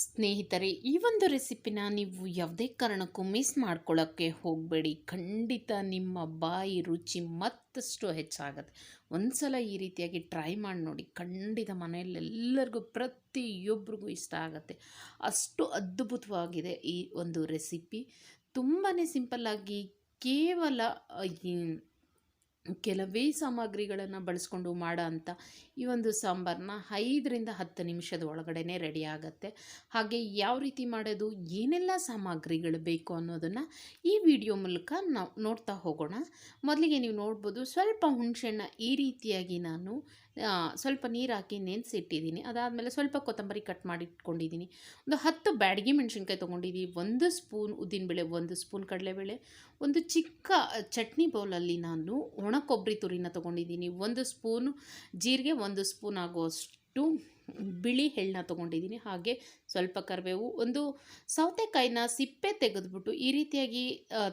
ಸ್ನೇಹಿತರೆ, ಈ ಒಂದು ರೆಸಿಪಿನ ನೀವು ಯಾವುದೇ ಕಾರಣಕ್ಕೂ ಮಿಸ್ ಮಾಡ್ಕೊಳ್ಳೋಕ್ಕೆ ಹೋಗಬೇಡಿ. ಖಂಡಿತ ನಿಮ್ಮ ಬಾಯಿ ರುಚಿ ಮತ್ತಷ್ಟು ಹೆಚ್ಚಾಗುತ್ತೆ. ಒಂದ್ಸಲ ಈ ರೀತಿಯಾಗಿ ಟ್ರೈ ಮಾಡಿ ನೋಡಿ. ಖಂಡಿತ ಮನೆಯಲ್ಲೆಲ್ಲರಿಗೂ ಪ್ರತಿ ಪ್ರತಿಯೊಬ್ಬರಿಗೂ ಇಷ್ಟ ಆಗುತ್ತೆ. ಅಷ್ಟು ಅದ್ಭುತವಾಗಿದೆ ಈ ಒಂದು ರೆಸಿಪಿ. ತುಂಬಾ ಸಿಂಪಲ್ಲಾಗಿ ಕೇವಲ ಕೆಲವೇ ಸಾಮಗ್ರಿಗಳನ್ನು ಬಳಸ್ಕೊಂಡು ಮಾಡೋ ಅಂಥ ಈ ಒಂದು ಸಾಂಬಾರನ್ನ ಐದರಿಂದ ಹತ್ತು ನಿಮಿಷದ ಒಳಗಡೆ ರೆಡಿ ಆಗುತ್ತೆ. ಹಾಗೆ ಯಾವ ರೀತಿ ಮಾಡೋದು, ಏನೆಲ್ಲ ಸಾಮಗ್ರಿಗಳು ಬೇಕು ಅನ್ನೋದನ್ನು ಈ ವಿಡಿಯೋ ಮೂಲಕ ನಾವು ನೋಡ್ತಾ ಹೋಗೋಣ. ಮೊದಲಿಗೆ ನೀವು ನೋಡ್ಬೋದು, ಸ್ವಲ್ಪ ಹುಣಸೆಹಣ್ಣ ಈ ರೀತಿಯಾಗಿ ನಾನು ಸ್ವಲ್ಪ ನೀರು ಹಾಕಿ ನೆನೆಸಿಟ್ಟಿದ್ದೀನಿ ಅದಾದಮೇಲೆ ಸ್ವಲ್ಪ ಕೊತ್ತಂಬರಿ ಕಟ್ ಮಾಡಿ ಇಟ್ಕೊಂಡಿದ್ದೀನಿ ಒಂದು ಹತ್ತು ಬ್ಯಾಡಗಿ ಮೆಣಸಿನ್ಕಾಯಿ ತೊಗೊಂಡಿದ್ದೀನಿ ಒಂದು ಸ್ಪೂನ್ ಉದ್ದಿನಬೇಳೆ ಒಂದು ಸ್ಪೂನ್ ಕಡಲೆಬೇಳೆ, ಒಂದು ಚಿಕ್ಕ ಚಟ್ನಿ ಬೌಲಲ್ಲಿ ನಾನು ಒಣ ಕೊಬ್ಬರಿ ತುರಿನ ತೊಗೊಂಡಿದ್ದೀನಿ ಒಂದು ಸ್ಪೂನು ಜೀರಿಗೆ, ಒಂದು ಸ್ಪೂನ್ ಆಗುವಷ್ಟು ಬಿಳಿ ಎಳ್ಳನ್ನ ತೊಗೊಂಡಿದ್ದೀನಿ ಹಾಗೆ ಸ್ವಲ್ಪ ಕರಿಬೇವು, ಒಂದು ಸೌತೆಕಾಯಿನ ಸಿಪ್ಪೆ ತೆಗೆದ್ಬಿಟ್ಟು ಈ ರೀತಿಯಾಗಿ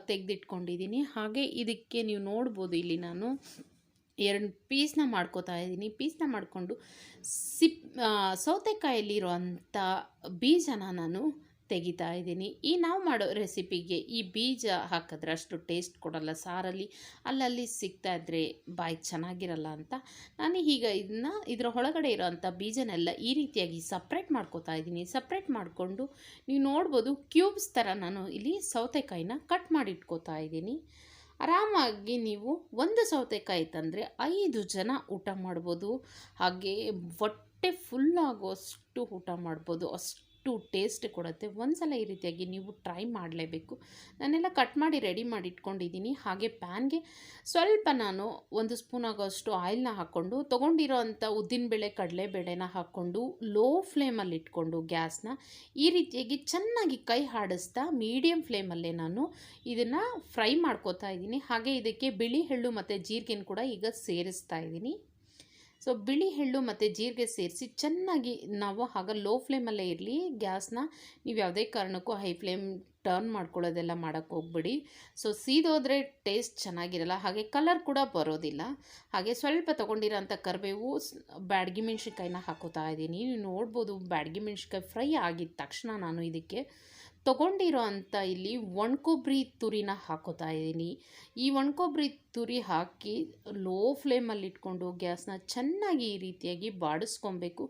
ತೆಗೆದಿಟ್ಕೊಂಡಿದ್ದೀನಿ ಹಾಗೆ ಇದಕ್ಕೆ ನೀವು ನೋಡ್ಬೋದು ಇಲ್ಲಿ ನಾನು ಎರಡು ಪೀಸ್ನ ಮಾಡ್ಕೋತಾ ಇದ್ದೀನಿ. ಪೀಸ್ನ ಮಾಡಿಕೊಂಡು ಸಿಪ್ ಸೌತೆಕಾಯಲ್ಲಿರುವಂಥ ಬೀಜನ ನಾನು ತೆಗಿತಾ ಇದ್ದೀನಿ. ಈ ನಾವು ಮಾಡೋ ರೆಸಿಪಿಗೆ ಈ ಬೀಜ ಹಾಕಿದ್ರೆ ಅಷ್ಟು ಟೇಸ್ಟ್ ಕೊಡಲ್ಲ. ಸಾರಲ್ಲಿ ಅಲ್ಲಲ್ಲಿ ಸಿಗ್ತಾ ಇದ್ದರೆ ಬಾಯಿ ಚೆನ್ನಾಗಿರಲ್ಲ ಅಂತ ನಾನು ಈಗ ಇದನ್ನ ಇದರ ಒಳಗಡೆ ಇರೋವಂಥ ಬೀಜನೆಲ್ಲ ಈ ರೀತಿಯಾಗಿ ಸಪ್ರೇಟ್ ಮಾಡ್ಕೋತಾ ಇದ್ದೀನಿ. ಸಪ್ರೇಟ್ ಮಾಡಿಕೊಂಡು ನೀವು ನೋಡ್ಬೋದು ಕ್ಯೂಬ್ಸ್ ಥರ ನಾನು ಇಲ್ಲಿ ಸೌತೆಕಾಯಿನ ಕಟ್ ಮಾಡಿ ಇಟ್ಕೋತಾ ಇದ್ದೀನಿ. ಆರಾಮಾಗಿ ನೀವು ಒಂದು ಸೌತೆಕಾಯಿ ತಂದರೆ ಐದು ಜನ ಊಟ ಮಾಡ್ಬೋದು. ಹಾಗೆ ಹೊಟ್ಟೆ ಫುಲ್ ಆಗೋಷ್ಟು ಊಟ ಮಾಡ್ಬೋದು. ಅಷ್ಟು ಟೇಸ್ಟ್ ಕೊಡುತ್ತೆ. ಒಂದ್ಸಲ ಈ ರೀತಿಯಾಗಿ ನೀವು ಟ್ರೈ ಮಾಡಲೇಬೇಕು. ನಾನೆಲ್ಲ ಕಟ್ ಮಾಡಿ ರೆಡಿ ಮಾಡಿ ಇಟ್ಕೊಂಡಿದ್ದೀನಿ. ಹಾಗೆ ಪ್ಯಾನ್ಗೆ ಸ್ವಲ್ಪ ನಾನು ಒಂದು ಸ್ಪೂನ್ ಆಗೋಷ್ಟು ಆಯಿಲ್ನ ಹಾಕ್ಕೊಂಡು ತೊಗೊಂಡಿರೋ ಅಂಥ ಉದ್ದಿನಬೇಳೆ ಕಡಲೆಬೇಳೆನ ಹಾಕ್ಕೊಂಡು ಲೋ ಫ್ಲೇಮಲ್ಲಿ ಇಟ್ಕೊಂಡು ಗ್ಯಾಸ್ನ ಈ ರೀತಿಯಾಗಿ ಚೆನ್ನಾಗಿ ಕೈ ಹಾಡಿಸ್ತಾ ಮೀಡಿಯಮ್ ಫ್ಲೇಮಲ್ಲೇ ನಾನು ಇದನ್ನು ಫ್ರೈ ಮಾಡ್ಕೋತಾ ಇದ್ದೀನಿ. ಹಾಗೆ ಇದಕ್ಕೆ ಬಿಳಿ, ಎಳ್ಳು ಮತ್ತು ಜೀರಿಗೆನ ಕೂಡ ಈಗ ಸೇರಿಸ್ತಾ ಇದ್ದೀನಿ. ಸೊ ಬಿಳಿ ಎಳ್ಳು ಮತ್ತು ಜೀರಿಗೆ ಸೇರಿಸಿ ಚೆನ್ನಾಗಿ ನಾವು ಆಗ ಲೋ ಫ್ಲೇಮಲ್ಲೇ ಇರಲಿ, ಗ್ಯಾಸ್ನ ನೀವು ಯಾವುದೇ ಕಾರಣಕ್ಕೂ ಹೈ ಫ್ಲೇಮ್ ಟರ್ನ್ ಮಾಡ್ಕೊಳ್ಳೋದೆಲ್ಲ ಮಾಡೋಕ್ಕೆ ಹೋಗ್ಬಿಡಿ. ಸೊ ಸೀದೋದ್ರೆ ಟೇಸ್ಟ್ ಚೆನ್ನಾಗಿರಲ್ಲ. ಹಾಗೆ ಕಲರ್ ಕೂಡ ಬರೋದಿಲ್ಲ. ಹಾಗೆ ಸ್ವಲ್ಪ ತೊಗೊಂಡಿರೋಂಥ ಕರಿಬೇವು ಬ್ಯಾಡಗಿ ಮೆಣ್ಸಿನ್ಕಾಯಿನ ಹಾಕೋತಾ ಇದ್ದೀನಿ. ನೀವು ನೋಡ್ಬೋದು ಬ್ಯಾಡಗಿ ಮೆಣ್ಸಿನ್ಕಾಯಿ ಫ್ರೈ ಆಗಿದ ತಕ್ಷಣ ನಾನು ಇದಕ್ಕೆ ತೊಗೊಂಡಿರೋ ಅಂಥ ಇಲ್ಲಿ ಒಣಕೊಬ್ಬರಿ ತುರಿನ ಹಾಕೋತಾ ಇದ್ದೀನಿ. ಈ ಒಣಕೊಬ್ಬರಿ ತುರಿ ಹಾಕಿ ಲೋ ಫ್ಲೇಮಲ್ಲಿ ಇಟ್ಕೊಂಡು ಗ್ಯಾಸ್ನ ಚೆನ್ನಾಗಿ ಈ ರೀತಿಯಾಗಿ ಬಾಡಿಸ್ಕೊಬೇಕು.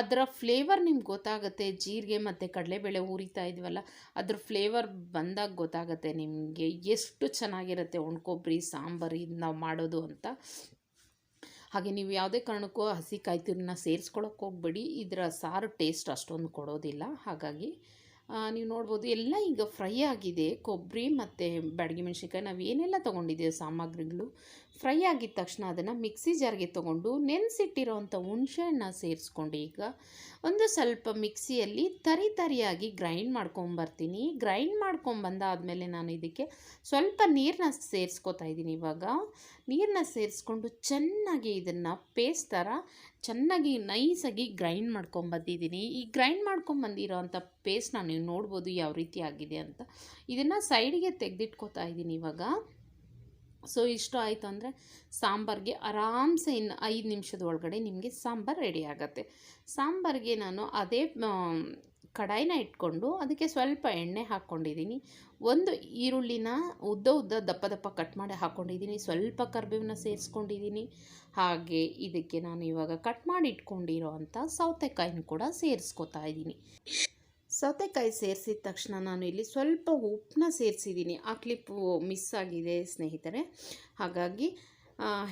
ಅದರ ಫ್ಲೇವರ್ ನಿಮ್ಗೆ ಗೊತ್ತಾಗುತ್ತೆ. ಜೀರಿಗೆ ಮತ್ತು ಕಡಲೆಬೇಳೆ ಉರಿತಾ ಇದ್ವಲ್ಲ, ಅದ್ರ ಫ್ಲೇವರ್ ಬಂದಾಗ ಗೊತ್ತಾಗುತ್ತೆ ನಿಮಗೆ ಎಷ್ಟು ಚೆನ್ನಾಗಿರುತ್ತೆ ಒಣಕೊಬ್ಬರಿ ಸಾಂಬಾರು ಇದು ನಾವು ಮಾಡೋದು ಅಂತ. ಹಾಗೆ ನೀವು ಯಾವುದೇ ಕಾರಣಕ್ಕೂ ಹಸಿ ಕಾಯಿ ಸೇರಿಸ್ಕೊಳಕ್ಕೆ ಹೋಗ್ಬೇಡಿ. ಇದರ ಸಾರು ಟೇಸ್ಟ್ ಅಷ್ಟೊಂದು ಕೊಡೋದಿಲ್ಲ. ಹಾಗಾಗಿ ನೀವು ನೋಡ್ಬೋದು ಎಲ್ಲ ಈಗ ಫ್ರೈ ಆಗಿದೆ ಕೊಬ್ಬರಿ ಮತ್ತು ಬಾಡಿಗೆ ಮೆಣಸಿನ್ಕಾಯಿ, ನಾವು ಏನೆಲ್ಲ ತೊಗೊಂಡಿದ್ದೀವಿ ಸಾಮಗ್ರಿಗಳು. ಫ್ರೈ ಆಗಿದ ತಕ್ಷಣ ಅದನ್ನು ಮಿಕ್ಸಿ ಜಾರ್ಗೆ ತೊಗೊಂಡು ನೆನೆಸಿಟ್ಟಿರೋವಂಥ ಹುಣಸೆಹಣ್ಣ ಸೇರಿಸ್ಕೊಂಡು ಈಗ ಒಂದು ಸ್ವಲ್ಪ ಮಿಕ್ಸಿಯಲ್ಲಿ ತರಿ ತರಿಯಾಗಿ ಗ್ರೈಂಡ್ ಮಾಡ್ಕೊಂಬರ್ತೀನಿ ಗ್ರೈಂಡ್ ಮಾಡ್ಕೊಂಬಂದಾದಮೇಲೆ ನಾನು ಇದಕ್ಕೆ ಸ್ವಲ್ಪ ನೀರನ್ನ ಸೇರಿಸ್ಕೊತಾ ಇದ್ದೀನಿ ಇವಾಗ. ನೀರನ್ನ ಸೇರಿಸ್ಕೊಂಡು ಚೆನ್ನಾಗಿ ಇದನ್ನು ಪೇಸ್ಟ್ ಥರ ಚೆನ್ನಾಗಿ ನೈಸಾಗಿ ಗ್ರೈಂಡ್ ಮಾಡ್ಕೊಂಬಂದಿದ್ದೀನಿ ಈ ಗ್ರೈಂಡ್ ಮಾಡ್ಕೊಂಬಂದಿರೋ ಅಂಥ ಪೇಸ್ಟ್ನ ನೀವು ನೋಡ್ಬೋದು ಯಾವ ರೀತಿ ಆಗಿದೆ ಅಂತ. ಇದನ್ನು ಸೈಡಿಗೆ ತೆಗೆದಿಟ್ಕೋತಾ ಇದ್ದೀನಿ ಇವಾಗ. ಸೊ ಇಷ್ಟು ಆಯಿತು ಅಂದರೆ ಸಾಂಬಾರಿಗೆ ಆರಾಮ್ಸೆ ಇನ್ನು ಐದು ನಿಮಿಷದ ಒಳಗಡೆ ನಿಮಗೆ ಸಾಂಬಾರು ರೆಡಿ ಆಗುತ್ತೆ. ಸಾಂಬಾರಿಗೆ ನಾನು ಅದೇ ಕಡಾಯಿನ ಇಟ್ಕೊಂಡು ಅದಕ್ಕೆ ಸ್ವಲ್ಪ ಎಣ್ಣೆ ಹಾಕ್ಕೊಂಡಿದ್ದೀನಿ. ಒಂದು ಈರುಳ್ಳಿನ ಉದ್ದ ಉದ್ದ ದಪ್ಪ ದಪ್ಪ ಕಟ್ ಮಾಡಿ ಹಾಕ್ಕೊಂಡಿದ್ದೀನಿ. ಸ್ವಲ್ಪ ಕರ್ಬೇವನ್ನ ಸೇರಿಸ್ಕೊಂಡಿದ್ದೀನಿ. ಹಾಗೆ ಇದಕ್ಕೆ ನಾನು ಇವಾಗ ಕಟ್ ಮಾಡಿ ಇಟ್ಕೊಂಡಿರೋ ಅಂಥ ಸೌತೆಕಾಯಿನ ಕೂಡ ಸೇರಿಸ್ಕೊತಾ ಇದ್ದೀನಿ. ಸೌತೆಕಾಯಿ ಸೇರಿಸಿದ ತಕ್ಷಣ ನಾನು ಇಲ್ಲಿ ಸ್ವಲ್ಪ ಉಪ್ಪನ್ನ ಸೇರಿಸಿದ್ದೀನಿ. ಆ ಕ್ಲಿಪ್ ಮಿಸ್ ಆಗಿದೆ ಸ್ನೇಹಿತರೆ. ಹಾಗಾಗಿ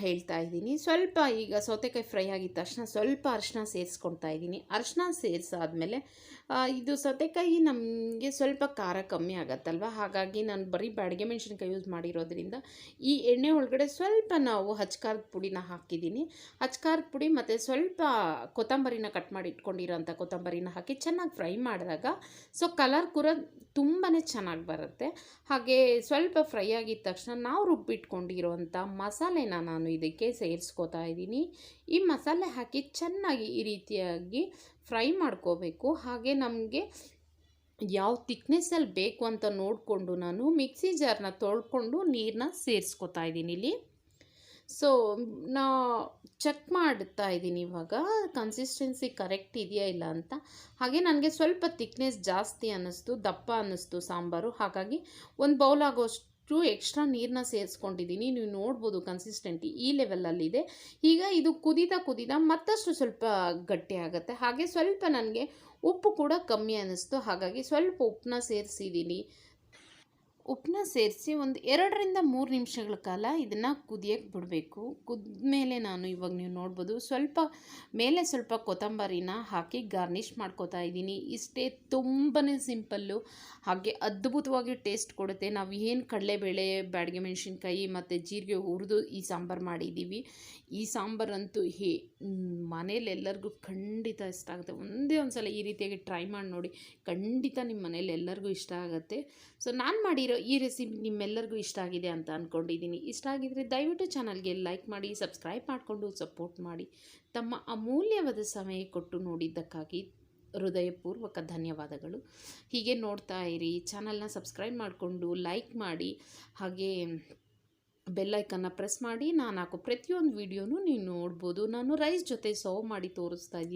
ಹೇಳ್ತಾ ಇದ್ದೀನಿ. ಸ್ವಲ್ಪ ಈಗ ಸೌತೆಕಾಯಿ ಫ್ರೈ ಆಗಿದ ತಕ್ಷಣ ಸ್ವಲ್ಪ ಅರಶಿನ ಸೇರಿಸ್ಕೊಳ್ತಾ ಇದ್ದೀನಿ. ಅರಶಿನ ಸೇರಿಸಾದ್ಮೇಲೆ ಇದು ಸೌತೆಕಾಯಿ ನಮಗೆ ಸ್ವಲ್ಪ ಖಾರ ಕಮ್ಮಿ ಆಗತ್ತಲ್ವ? ಹಾಗಾಗಿ ನಾನು ಬರೀ ಬಾಡಿಗೆ ಮೆಣಸಿನ್ಕಾಯಿ ಯೂಸ್ ಮಾಡಿರೋದ್ರಿಂದ ಈ ಎಣ್ಣೆ ಒಳಗಡೆ ಸ್ವಲ್ಪ ನಾವು ಹಚ್ಕಾರದ ಪುಡಿನ ಹಾಕಿದ್ದೀನಿ. ಹಚ್ಕಾರದ ಪುಡಿ ಮತ್ತು ಸ್ವಲ್ಪ ಕೊತ್ತಂಬರಿನ ಕಟ್ ಮಾಡಿ ಇಟ್ಕೊಂಡಿರೋಂಥ ಕೊತ್ತಂಬರಿನ ಹಾಕಿ ಚೆನ್ನಾಗಿ ಫ್ರೈ ಮಾಡಿದಾಗ ಸೊ ಕಲರ್ ಕೂಡ ತುಂಬಾ ಚೆನ್ನಾಗಿ ಬರುತ್ತೆ. ಹಾಗೆ ಸ್ವಲ್ಪ ಫ್ರೈ ಆಗಿದ ತಕ್ಷಣ ನಾವು ರುಬ್ಬಿಟ್ಕೊಂಡಿರೋಂಥ ಮಸಾಲೆನ ನಾನು ಇದಕ್ಕೆ ಸೇರಿಸ್ಕೋತಾ ಇದ್ದೀನಿ. ಈ ಮಸಾಲೆ ಹಾಕಿ ಚೆನ್ನಾಗಿ ಈ ರೀತಿಯಾಗಿ ಫ್ರೈ ಮಾಡ್ಕೋಬೇಕು. ಹಾಗೆ ನಮಗೆ ಯಾವ ತಿಕ್ನೆಸ್ಸಲ್ಲಿ ಬೇಕು ಅಂತ ನೋಡಿಕೊಂಡು ನಾನು ಮಿಕ್ಸಿ ಜಾರ್ನ ತೊಳ್ಕೊಂಡು ನೀರನ್ನ ಸೇರಿಸ್ಕೊತಾ ಇದ್ದೀನಿ ಇಲ್ಲಿ. ಸೊ ನಾ ಚೆಕ್ ಮಾಡ್ತಾ ಇದ್ದೀನಿ ಇವಾಗ. ಕನ್ಸಿಸ್ಟೆನ್ಸಿ ಕರೆಕ್ಟ್ ಇದೆಯಾ ಇಲ್ಲ ಅಂತ. ಹಾಗೆ ನನಗೆ ಸ್ವಲ್ಪ ತಿಕ್ನೆಸ್ ಜಾಸ್ತಿ ಅನ್ನಿಸ್ತು, ದಪ್ಪ ಅನ್ನಿಸ್ತು ಸಾಂಬಾರು. ಹಾಗಾಗಿ ಒಂದು ಬೌಲ್ ಆಗೋಷ್ಟು ಎಕ್ಸ್ಟ್ರಾ ನೀರನ್ನ ಸೇರಿಸ್ಕೊಂಡಿದ್ದೀನಿ ನೀವು ನೋಡ್ಬೋದು ಕನ್ಸಿಸ್ಟೆಂಟಿ ಈ ಲೆವೆಲಲ್ಲಿದೆ ಈಗ ಇದು ಕುದೀತಾ ಕುದೀತಾ ಮತ್ತಷ್ಟು ಸ್ವಲ್ಪ ಗಟ್ಟಿ ಆಗುತ್ತೆ. ಹಾಗೆ ಸ್ವಲ್ಪ ನನಗೆ ಉಪ್ಪು ಕೂಡ ಕಮ್ಮಿ ಅನ್ನಿಸ್ತು ಹಾಗಾಗಿ ಸ್ವಲ್ಪ ಉಪ್ಪನ್ನ ಸೇರಿಸಿದ್ದೀನಿ ಉಪ್ಪನ್ನ ಸೇರಿಸಿ ಒಂದು ಎರಡರಿಂದ ಮೂರು ನಿಮಿಷಗಳ ಕಾಲ ಇದನ್ನು ಕುದಿಯೋಕ್ಕೆ ಬಿಡಬೇಕು. ಕುದ್ಮೇಲೆ ನಾನು ಇವಾಗ ನೀವು ನೋಡ್ಬೋದು ಸ್ವಲ್ಪ ಮೇಲೆ ಸ್ವಲ್ಪ ಕೊತ್ತಂಬರಿನ ಹಾಕಿ ಗಾರ್ನಿಷ್ ಮಾಡ್ಕೋತಾ ಇದ್ದೀನಿ. ಇಷ್ಟೇ ತುಂಬಾ ಸಿಂಪಲ್ಲು, ಹಾಗೆ ಅದ್ಭುತವಾಗಿ ಟೇಸ್ಟ್ ಕೊಡುತ್ತೆ. ನಾವು ಏನು ಕಡಲೆಬೇಳೆ, ಬ್ಯಾಡಿಗೆ ಮೆಣಸಿನ್ಕಾಯಿ ಮತ್ತು ಜೀರಿಗೆ ಹುರಿದು ಈ ಸಾಂಬಾರು ಮಾಡಿದ್ದೀವಿ ಈ ಸಾಂಬಾರಂತೂ ಹೇ, ಮನೇಲಿ ಎಲ್ಲರಿಗೂ ಖಂಡಿತ ಇಷ್ಟ ಆಗುತ್ತೆ. ಒಂದೇ ಒಂದು ಸಲ ಈ ರೀತಿಯಾಗಿ ಟ್ರೈ ಮಾಡಿ ನೋಡಿ ಖಂಡಿತ ನಿಮ್ಮ ಮನೇಲಿ ಎಲ್ಲರಿಗೂ ಇಷ್ಟ ಆಗುತ್ತೆ. ಸೊ ನಾನು ಈ ರೆಸಿಪಿ ನಿಮ್ಮೆಲ್ಲರಿಗೂ ಇಷ್ಟ ಆಗಿದೆ ಅಂತ ಅಂದ್ಕೊಂಡಿದ್ದೀನಿ ಇಷ್ಟ ಆಗಿದ್ದರೆ ದಯವಿಟ್ಟು ಚಾನಲ್ಗೆ ಲೈಕ್ ಮಾಡಿ, ಸಬ್ಸ್ಕ್ರೈಬ್ ಮಾಡಿಕೊಂಡು ಸಪೋರ್ಟ್ ಮಾಡಿ. ತಮ್ಮ ಅಮೂಲ್ಯವಾದ ಸಮಯ ಕೊಟ್ಟು ನೋಡಿದ್ದಕ್ಕಾಗಿ ಹೃದಯಪೂರ್ವಕ ಧನ್ಯವಾದಗಳು. ಹೀಗೆ ನೋಡ್ತಾ ಇರಿ, ಚಾನಲ್ನ ಸಬ್ಸ್ಕ್ರೈಬ್ ಮಾಡಿಕೊಂಡು ಲೈಕ್ ಮಾಡಿ, ಹಾಗೆ ಬೆಲ್ಲೈಕನ್ನ ಪ್ರೆಸ್ ಮಾಡಿ. ನಾನು ಹಾಕೋ ಪ್ರತಿಯೊಂದು ವೀಡಿಯೋನೂ ನೀವು ನೋಡ್ಬೋದು. ನಾನು ರೈಸ್ ಜೊತೆ ಸರ್ವ್ ಮಾಡಿ ತೋರಿಸ್ತಾ ಇದ್ದೀನಿ.